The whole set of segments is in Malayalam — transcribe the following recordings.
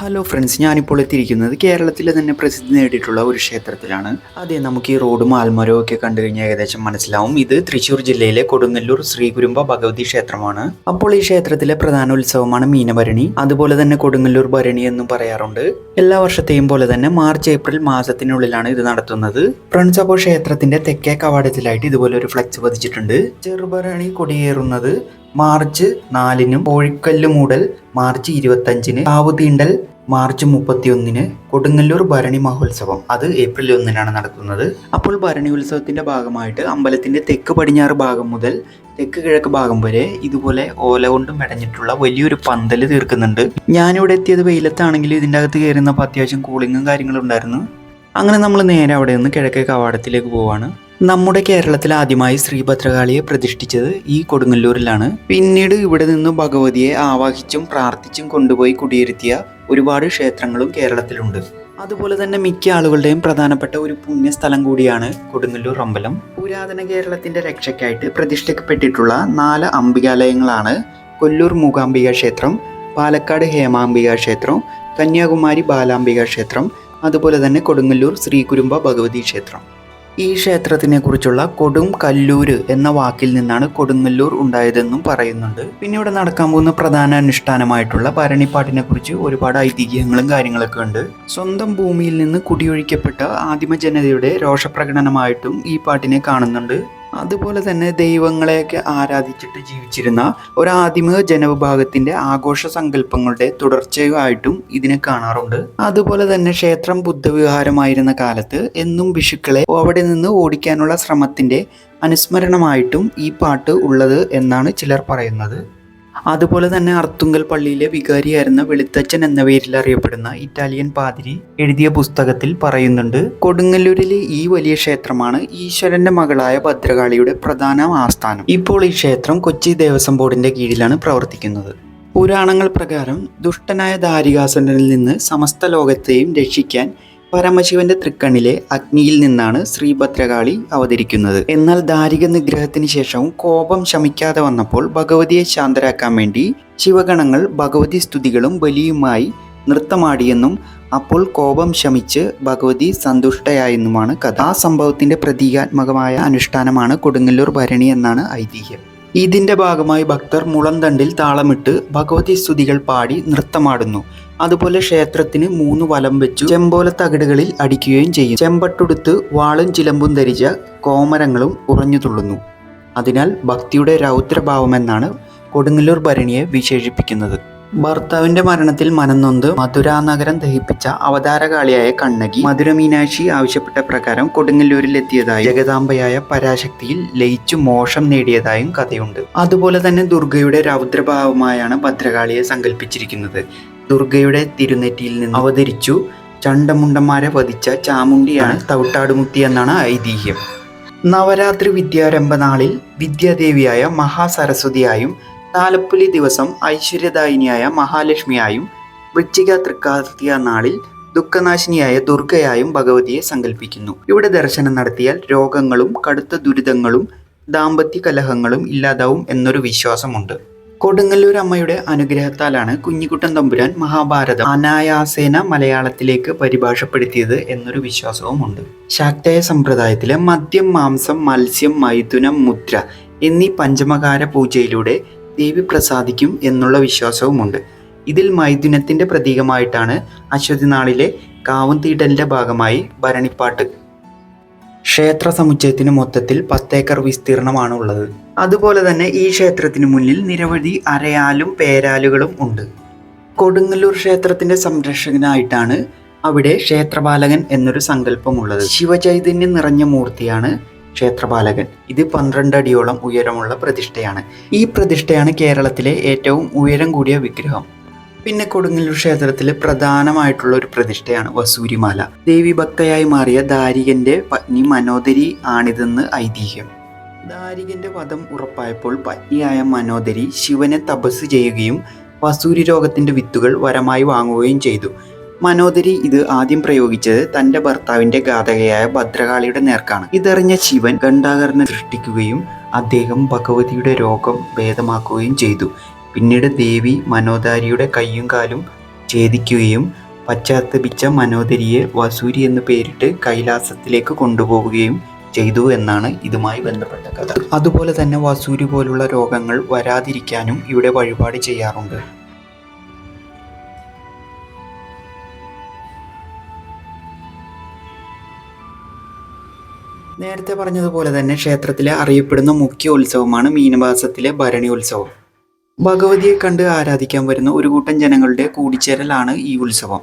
ഹലോ ഫ്രണ്ട്സ് ഞാനിപ്പോൾ എത്തിയിരിക്കുന്നത് കേരളത്തിലെ തന്നെ പ്രസിദ്ധി നേടിയിട്ടുള്ള ഒരു ക്ഷേത്രത്തിലാണ്. അതെ നമുക്ക് ഈ റോഡും ആൽമരവും ഒക്കെ കണ്ടു കഴിഞ്ഞാൽ ഏകദേശം മനസ്സിലാവും. ഇത് തൃശ്ശൂർ ജില്ലയിലെ കൊടുങ്ങല്ലൂർ ശ്രീകുരുമ്പ ഭഗവതി ക്ഷേത്രമാണ്. അപ്പോൾ ഈ ക്ഷേത്രത്തിലെ പ്രധാന ഉത്സവമാണ് മീനഭരണി. അതുപോലെ തന്നെ കൊടുങ്ങല്ലൂർ ഭരണി എന്നും പറയാറുണ്ട്. എല്ലാ വർഷത്തെയും പോലെ തന്നെ മാർച്ച് ഏപ്രിൽ മാസത്തിനുള്ളിലാണ് ഇത് നടത്തുന്നത്. ഫ്രണ്ട്സ് അപ്പോൾ ക്ഷേത്രത്തിന്റെ തെക്കേ കവാടത്തിലായിട്ട് ഇതുപോലെ ഒരു ഫ്ലക്സ് പതിച്ചിട്ടുണ്ട്. ചെറുഭരണി കൊടിയേറുന്നത് മാർച്ച് നാലിനും കോഴിക്കല്ല് മൂടൽ മാർച്ച് ഇരുപത്തഞ്ചിന് കാവുതീണ്ടൽ മാർച്ച് മുപ്പത്തിയൊന്നിന് കൊടുങ്ങല്ലൂർ ഭരണി മഹോത്സവം. അത് ഏപ്രിൽ ഒന്നിനാണ് നടക്കുന്നത്. അപ്പോൾ ഭരണി ഉത്സവത്തിന്റെ ഭാഗമായിട്ട് അമ്പലത്തിന്റെ തെക്ക് പടിഞ്ഞാറ് ഭാഗം മുതൽ തെക്ക് കിഴക്ക് ഭാഗം വരെ ഇതുപോലെ ഓല കൊണ്ട് മെടഞ്ഞിട്ടുള്ള വലിയൊരു പന്തൽ തീർക്കുന്നുണ്ട്. ഞാനിവിടെ എത്തിയത് വെയിലത്താണെങ്കിലും ഇതിന്റെ അകത്ത് കയറുന്നപ്പോൾ അത്യാവശ്യം കൂളിങ്ങും കാര്യങ്ങളും ഉണ്ടായിരുന്നു. അങ്ങനെ നമ്മൾ നേരെ അവിടെ നിന്ന് കിഴക്കേ കവാടത്തിലേക്ക് പോവാണ്. നമ്മുടെ കേരളത്തിൽ ആദ്യമായി ശ്രീഭദ്രകാളിയെ പ്രതിഷ്ഠിച്ചത് ഈ കൊടുങ്ങല്ലൂരിലാണ്. പിന്നീട് ഇവിടെ നിന്ന് ഭഗവതിയെ ആവാഹിച്ചും പ്രാർത്ഥിച്ചും കൊണ്ടുപോയി കുടിയിരുത്തിയ ഒരുപാട് ക്ഷേത്രങ്ങളും കേരളത്തിലുണ്ട്. അതുപോലെ തന്നെ മിക്ക ആളുകളുടെയും പ്രധാനപ്പെട്ട ഒരു പുണ്യസ്ഥലം കൂടിയാണ് കൊടുങ്ങല്ലൂർ അമ്പലം. പുരാതന കേരളത്തിന്റെ രക്ഷയ്ക്കായിട്ട് പ്രതിഷ്ഠിക്കപ്പെട്ടിട്ടുള്ള നാല് അംബികാലയങ്ങളാണ് കൊല്ലൂർ മൂകാംബിക ക്ഷേത്രം പാലക്കാട് ഹേമാംബിക ക്ഷേത്രം കന്യാകുമാരി ബാലാംബിക ക്ഷേത്രം അതുപോലെ തന്നെ കൊടുങ്ങല്ലൂർ ശ്രീകുരുമ്പ ഭഗവതി ക്ഷേത്രം. ഈ ക്ഷേത്രത്തിനെ കുറിച്ചുള്ള കൊടും കല്ലൂര് എന്ന വാക്കിൽ നിന്നാണ് കൊടുങ്ങല്ലൂർ ഉണ്ടായതെന്നും പറയുന്നുണ്ട്. പിന്നെ ഇവിടെ നടക്കാൻ പോകുന്ന പ്രധാന അനുഷ്ഠാനമായിട്ടുള്ള ഭരണിപ്പാട്ടിനെ കുറിച്ച് ഒരുപാട് ഐതിഹ്യങ്ങളും കാര്യങ്ങളൊക്കെ ഉണ്ട്. സ്വന്തം ഭൂമിയിൽ നിന്ന് കുടിയൊഴിക്കപ്പെട്ട ആദിമ ജനതയുടെ രോഷപ്രകടനമായിട്ടും ഈ പാട്ടിനെ കാണുന്നുണ്ട്. അതുപോലെ തന്നെ ദൈവങ്ങളെയൊക്കെ ആരാധിച്ചിട്ട് ജീവിച്ചിരുന്ന ഒരു ആദിമ ജനവിഭാഗത്തിന്റെ ആഘോഷ സങ്കല്പങ്ങളുടെ തുടർച്ചയായിട്ടും ഇതിനെ കാണാറുണ്ട്. അതുപോലെ തന്നെ ക്ഷേത്രം ബുദ്ധവിഹാരമായിരുന്ന കാലത്ത് എന്നും വിഷുക്കളെ അവിടെ നിന്ന് ഓടിക്കാനുള്ള ശ്രമത്തിന്റെ അനുസ്മരണമായിട്ടും ഈ പാട്ട് ഉള്ളത് എന്നാണ് ചിലർ പറയുന്നത്. അതുപോലെ തന്നെ അർത്തുങ്കൽ പള്ളിയിലെ വികാരിയായിരുന്ന വെളുത്തച്ഛൻ എന്ന പേരിൽ അറിയപ്പെടുന്ന ഇറ്റാലിയൻ പാതിരി എഴുതിയ പുസ്തകത്തിൽ പറയുന്നുണ്ട് കൊടുങ്ങല്ലൂരിലെ ഈ വലിയ ക്ഷേത്രമാണ് ഈശ്വരന്റെ മകളായ ഭദ്രകാളിയുടെ പ്രധാന ആസ്ഥാനം. ഇപ്പോൾ ഈ ക്ഷേത്രം കൊച്ചി ദേവസ്വം ബോർഡിന്റെ കീഴിലാണ് പ്രവർത്തിക്കുന്നത്. പുരാണങ്ങൾ പ്രകാരം ദുഷ്ടനായ ദാരികാസുരനിൽ നിന്ന് സമസ്ത ലോകത്തെയും രക്ഷിക്കാൻ പരമശിവന്റെ തൃക്കണ്ണിലെ അഗ്നിയിൽ നിന്നാണ് ശ്രീഭദ്രകാളി അവതരിക്കുന്നത്. എന്നാൽ ദാരിക നിഗ്രഹത്തിന് ശേഷവും കോപം ശമിക്കാതെ വന്നപ്പോൾ ഭഗവതിയെ ശാന്തരാക്കാൻ വേണ്ടി ശിവഗണങ്ങൾ ഭഗവതി സ്തുതികളും ബലിയുമായി നൃത്തമാടിയെന്നും അപ്പോൾ കോപം ശമിച്ച് ഭഗവതി സന്തുഷ്ടയായെന്നുമാണ് കഥ. ആ സംഭവത്തിന്റെ പ്രതീകാത്മകമായ അനുഷ്ഠാനമാണ് കൊടുങ്ങല്ലൂർ ഭരണി എന്നാണ് ഐതിഹ്യം. ഇതിന്റെ ഭാഗമായി ഭക്തർ മുളന്തണ്ടിൽ താളമിട്ട് ഭഗവതി സ്തുതികൾ പാടി നൃത്തമാടുന്നു. അതുപോലെ ക്ഷേത്രത്തിന് മൂന്ന് വലം വെച്ചു ചെമ്പോല തകിടുകളിൽ അടിക്കുകയും ചെയ്യും. ചെമ്പട്ടുടുത്ത് വാളും ചിലമ്പും ധരിച്ച കോമരങ്ങളും ഉറഞ്ഞു തുള്ളുന്നു. അതിനാൽ ഭക്തിയുടെ രൗദ്രഭാവമെന്നാണ് കൊടുങ്ങല്ലൂർ ഭരണിയെ വിശേഷിപ്പിക്കുന്നത്. ഭർത്താവിന്റെ മരണത്തിൽ മനംനൊന്ത് മധുരാ നഗരം ദഹിപ്പിച്ച അവതാരകാളിയായ കണ്ണകി മധുര മീനാക്ഷി ആവശ്യപ്പെട്ട പ്രകാരം കൊടുങ്ങല്ലൂരിൽ എത്തിയതായി ജഗദാംബയായ പരാശക്തിയിൽ ലയിച്ചു മോഷം നേടിയതായും കഥയുണ്ട്. അതുപോലെ തന്നെ ദുർഗയുടെ രൗദ്രഭാവമായാണ് ഭദ്രകാളിയെ സങ്കല്പിച്ചിരിക്കുന്നത് ദുർഗയുടെ തിരുനെറ്റിയിൽ നിന്ന് അവതരിച്ചു. ചണ്ടമുണ്ടന്മാരെ വധിച്ച ചാമുണ്ടിയാണ് തവിട്ടാടുമുത്തി എന്നാണ് ഐതിഹ്യം. നവരാത്രി വിദ്യാരംഭ നാളിൽ വിദ്യാദേവിയായ മഹാസരസ്വതിയായും താലപ്പൊലി ദിവസം ഐശ്വര്യദായിനിയായ മഹാലക്ഷ്മിയായും വൃശ്ചിക തൃക്കാർത്തിക നാളിൽ ദുഃഖനാശിനിയായ ദുർഗയായും ഭഗവതിയെ സങ്കല്പിക്കുന്നു ഇവിടെ ദർശനം നടത്തിയാൽ രോഗങ്ങളും കടുത്ത ദുരിതങ്ങളും ദാമ്പത്യ കലഹങ്ങളും ഇല്ലാതാവും എന്നൊരു വിശ്വാസമുണ്ട്. കൊടുങ്ങല്ലൂർ അമ്മയുടെ അനുഗ്രഹത്താലാണ് കുഞ്ഞിക്കുട്ടൻ തമ്പുരാൻ മഹാഭാരതം അനായാസേന മലയാളത്തിലേക്ക് പരിഭാഷപ്പെടുത്തിയത് എന്നൊരു വിശ്വാസവുമുണ്ട്. ശാക്തേയ സമ്പ്രദായത്തിലെ മദ്യം മാംസം മത്സ്യം മൈഥുനം മുദ്ര എന്നീ പഞ്ചമകാര പൂജയിലൂടെ ദേവി പ്രസാദിക്കും എന്നുള്ള വിശ്വാസവുമുണ്ട്. ഇതിൽ മൈഥുനത്തിന്റെ പ്രതീകമായിട്ടാണ് അശ്വതിനാളിലെ നാളിലെ ഭാഗമായി ഭരണിപ്പാട്ട് ക്ഷേത്ര സമുച്ചയത്തിന് മൊത്തത്തിൽ പത്തേക്കർ വിസ്തീർണമാണ് ഉള്ളത് അതുപോലെ തന്നെ ഈ ക്ഷേത്രത്തിന് മുന്നിൽ നിരവധി അരയാലും പേരാലുകളും ഉണ്ട്. കൊടുങ്ങല്ലൂർ ക്ഷേത്രത്തിന്റെ സംരക്ഷകനായിട്ടാണ് അവിടെ ക്ഷേത്രപാലകൻ എന്നൊരു സങ്കല്പമുള്ളത്. ശിവചൈതന്യം നിറഞ്ഞ മൂർത്തിയാണ് ക്ഷേത്രപാലകൻ. ഇത് പന്ത്രണ്ട് അടിയോളം ഉയരമുള്ള പ്രതിഷ്ഠയാണ്. ഈ പ്രതിഷ്ഠയാണ് കേരളത്തിലെ ഏറ്റവും ഉയരം കൂടിയ വിഗ്രഹം. പിന്നെ കൊടുങ്ങല്ലൂർ ക്ഷേത്രത്തിലെ പ്രധാനമായിട്ടുള്ള ഒരു പ്രതിഷ്ഠയാണ് വസൂരിമാല. ദേവി ഭക്തയായി മാറിയ ദാരികന്റെ പത്നി മനോദരി ആണിതെന്ന് ഐതിഹ്യം. ദാരികന്റെ വധം ഉറപ്പായപ്പോൾ പത്നിയായ മനോദരി ശിവനെ തപസ് ചെയ്യുകയും വസൂരി രോഗത്തിന്റെ വിത്തുകൾ വരമായി വാങ്ങുകയും ചെയ്തു. മനോദരി ഇത് ആദ്യം പ്രയോഗിച്ചത് തന്റെ ഭർത്താവിന്റെ ഘാതകയായ ഭദ്രകാളിയുടെ നേർക്കാണ്. ഇതറിഞ്ഞ ശിവൻ ഗണ്ഡാകരനെ സൃഷ്ടിക്കുകയും അദ്ദേഹം ഭഗവതിയുടെ രോഗം ഭേദമാക്കുകയും ചെയ്തു. പിന്നീട് ദേവി മനോധാരിയുടെ കയ്യും കാലും ഛേദിക്കുകയും പശ്ചാത്തപിച്ച മനോധരിയെ വസൂരി എന്ന് പേരിട്ട് കൈലാസത്തിലേക്ക് കൊണ്ടുപോവുകയും ചെയ്തു എന്നാണ് ഇതുമായി ബന്ധപ്പെട്ട കഥ. അതുപോലെ തന്നെ വസൂരി പോലുള്ള രോഗങ്ങൾ വരാതിരിക്കാനും ഇവിടെ വഴിപാട് ചെയ്യാറുണ്ട്. നേരത്തെ പറഞ്ഞതുപോലെ തന്നെ ക്ഷേത്രത്തിലെ അറിയപ്പെടുന്ന മുഖ്യ ഉത്സവമാണ് മീനവാസത്തിലെ ഭരണി ഉത്സവം. ഭഗവതിയെ കണ്ട് ആരാധിക്കാൻ വരുന്ന ഒരു കൂട്ടം ജനങ്ങളുടെ കൂടിച്ചേരലാണ് ഈ ഉത്സവം.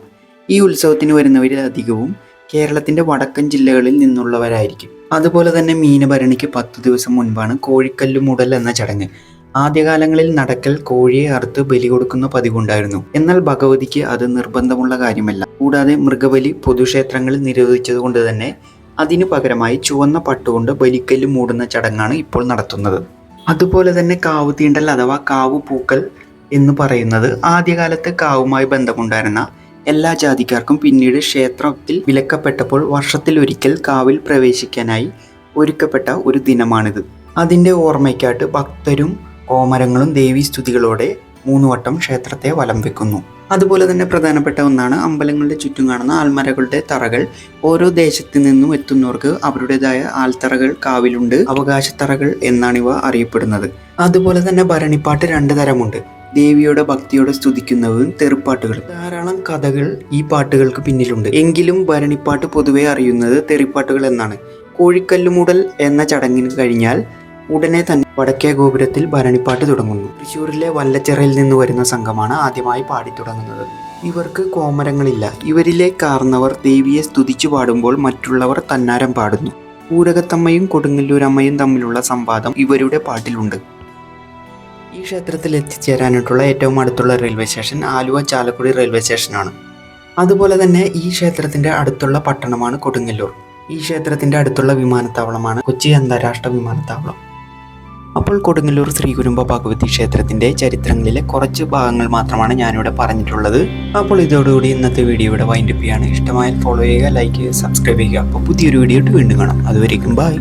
ഈ ഉത്സവത്തിന് വരുന്നവരിൽ അധികവും കേരളത്തിന്റെ വടക്കൻ ജില്ലകളിൽ നിന്നുള്ളവരായിരിക്കും. അതുപോലെ തന്നെ മീനഭരണിക്ക് പത്തു ദിവസം മുൻപാണ് കോഴിക്കല്ല് മുടൽ എന്ന ചടങ്ങ്. ആദ്യകാലങ്ങളിൽ നടക്കൽ കോഴിയെ അറുത്ത് ബലി കൊടുക്കുന്ന പതിവുണ്ടായിരുന്നു. എന്നാൽ ഭഗവതിക്ക് അത് നിർബന്ധമുള്ള കാര്യമല്ല. കൂടാതെ മൃഗബലി പൊതുക്ഷേത്രങ്ങളിൽ നിരോധിച്ചതുകൊണ്ട് തന്നെ അതിനു പകരമായി ചുവന്ന പട്ടുകൊണ്ട് ബലിക്കല്ല് മൂടുന്ന ചടങ്ങാണ് ഇപ്പോൾ നടത്തുന്നത്. അതുപോലെ തന്നെ കാവ് തീണ്ടൽ അഥവാ കാവ് പൂക്കൽ എന്ന് പറയുന്നത് ആദ്യകാലത്ത് കാവുമായി ബന്ധമുണ്ടായിരുന്ന എല്ലാ ജാതിക്കാർക്കും പിന്നീട് ക്ഷേത്രത്തിൽ വിലക്കപ്പെട്ടപ്പോൾ വർഷത്തിൽ ഒരിക്കൽ കാവിൽ പ്രവേശിക്കാനായി ഒരുക്കപ്പെട്ട ഒരു ദിനമാണിത്. അതിന്റെ ഓർമ്മയ്ക്കായിട്ട് ഭക്തരും ഓമരങ്ങളും ദേവീസ്തുതികളോടെ മൂന്നുവട്ടം ക്ഷേത്രത്തെ വലം വെക്കുന്നു. അതുപോലെ തന്നെ പ്രധാനപ്പെട്ട ഒന്നാണ് അമ്പലങ്ങളുടെ ചുറ്റും കാണുന്ന ആൽമരകളുടെ തറകൾ. ഓരോ ദേശത്തു നിന്നും എത്തുന്നവർക്ക് അവരുടേതായ ആൽത്തറകൾ കാവിലുണ്ട്. അവകാശത്തറകൾ എന്നാണ് ഇവ അറിയപ്പെടുന്നത്. അതുപോലെ തന്നെ ഭരണിപ്പാട്ട് രണ്ട് തരമുണ്ട്. ദേവിയുടെ ഭക്തിയോടെ സ്തുതിക്കുന്നതും തെറിപ്പാട്ടുകളും. ധാരാളം കഥകൾ ഈ പാട്ടുകൾക്ക് പിന്നിലുണ്ട്. എങ്കിലും ഭരണിപ്പാട്ട് പൊതുവെ അറിയുന്നത് തെറിപ്പാട്ടുകൾ എന്നാണ്. കോഴിക്കല്ലുമൂടൽ എന്ന ചടങ്ങിന് കഴിഞ്ഞാൽ ഉടനെ തന്നെ വടക്കേ ഗോപുരത്തിൽ ഭരണിപ്പാട്ട് തുടങ്ങുന്നു. തൃശ്ശൂരിലെ വല്ലച്ചിറയിൽ നിന്ന് വരുന്ന സംഘമാണ് ആദ്യമായി പാടിത്തുടങ്ങുന്നത് ഇവർക്ക് കോമരങ്ങളില്ല. ഇവരിലെ കാർന്നവർ ദേവിയെ സ്തുതിച്ചു പാടുമ്പോൾ മറ്റുള്ളവർ തന്നാരം പാടുന്നു. ഊരകത്തമ്മയും കൊടുങ്ങല്ലൂരമ്മയും തമ്മിലുള്ള സംവാദം ഇവരുടെ പാട്ടിലുണ്ട്. ഈ ക്ഷേത്രത്തിൽ എത്തിച്ചേരാനായിട്ടുള്ള ഏറ്റവും അടുത്തുള്ള railway station Aluva Chalakudy railway സ്റ്റേഷനാണ്. അതുപോലെ തന്നെ ഈ ക്ഷേത്രത്തിന്റെ അടുത്തുള്ള പട്ടണമാണ് കൊടുങ്ങല്ലൂർ. ഈ ക്ഷേത്രത്തിന്റെ അടുത്തുള്ള വിമാനത്താവളമാണ് കൊച്ചി അന്താരാഷ്ട്ര വിമാനത്താവളം. അപ്പോൾ കൊടുങ്ങല്ലൂർ ശ്രീ കുരുമ്പ ഭഗവതി ക്ഷേത്രത്തിന്റെ ചരിത്രങ്ങളിലെ കുറച്ച് ഭാഗങ്ങൾ മാത്രമാണ് ഞാനിവിടെ പറഞ്ഞിട്ടുള്ളത്. അപ്പോൾ ഇതോടുകൂടി ഇന്നത്തെ വീഡിയോ ഇവിടെ വൈൻഡപ്പ് ചെയ്യാണ്. ഇഷ്ടമായാൽ ഫോളോ ചെയ്യുക ലൈക്ക് ചെയ്യുക സബ്സ്ക്രൈബ് ചെയ്യുക. അപ്പോൾ പുതിയൊരു വീഡിയോ വീണ്ടും കാണാം. അതുവരേക്കും ബൈ